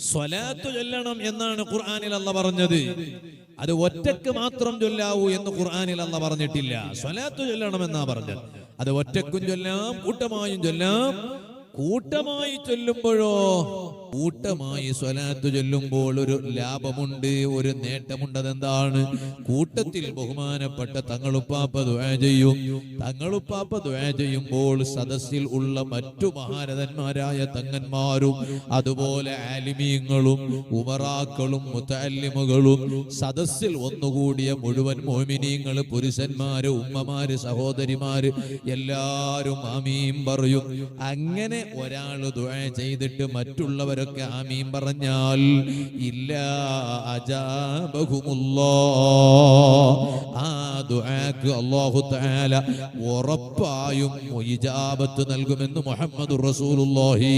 സ്വലാത്ത് ചൊല്ലണം എന്നാണ് ഖുർആാനിൽ അല്ല പറഞ്ഞത്. അത് ഒറ്റയ്ക്ക് മാത്രം ചൊല്ലാവൂ എന്ന് ഖുർആാനിൽ അല്ല പറഞ്ഞിട്ടില്ല. സ്വലാത്ത് ചൊല്ലണം എന്നാ പറഞ്ഞത്. അത് ഒറ്റക്കും ചൊല്ലാം കൂട്ടമായും ചൊല്ലാം കൂട്ടമായി ചൊല്ലുമ്പോഴോ? കൂട്ടമായി സ്വലാത്ത് ചൊല്ലുമ്പോൾ ഒരു ലാഭമുണ്ട് ഒരു നേട്ടമുണ്ട്. അതെന്താണ്? കൂട്ടത്തിൽ ബഹുമാനപ്പെട്ട തങ്ങളുപ്പാപ്പ ദ്വാ ചെയ്യും. തങ്ങളുപ്പാപ്പ ദ്വാ ചെയ്യുമ്പോൾ സദസ്സിൽ ഉള്ള മറ്റു മഹാരഥന്മാരായ തങ്ങന്മാരും അതുപോലെ ആലിമീങ്ങളും ഉമറാക്കളും മുത്തല്ലിമുകളും സദസ്സിൽ ഒന്നുകൂടിയ മുഴുവൻ മോമിനീങ്ങൾ പുരുഷന്മാര് ഉമ്മമാര് സഹോദരിമാര് എല്ലാരും അമീം പറയും. അങ്ങനെ ഒരാൾ ദുആ ചെയ്തിട്ട് മറ്റുള്ളവരൊക്കെ ആമീൻ പറഞ്ഞാൽ ഇല്ല അജാബഹുമുല്ലാ. ആ ദുആക്ക് അല്ലാഹു തആല ഉറപ്പായും ഇജാബത്ത് നൽകുമെന്ന് മുഹമ്മദ് റസൂലുള്ളാഹി.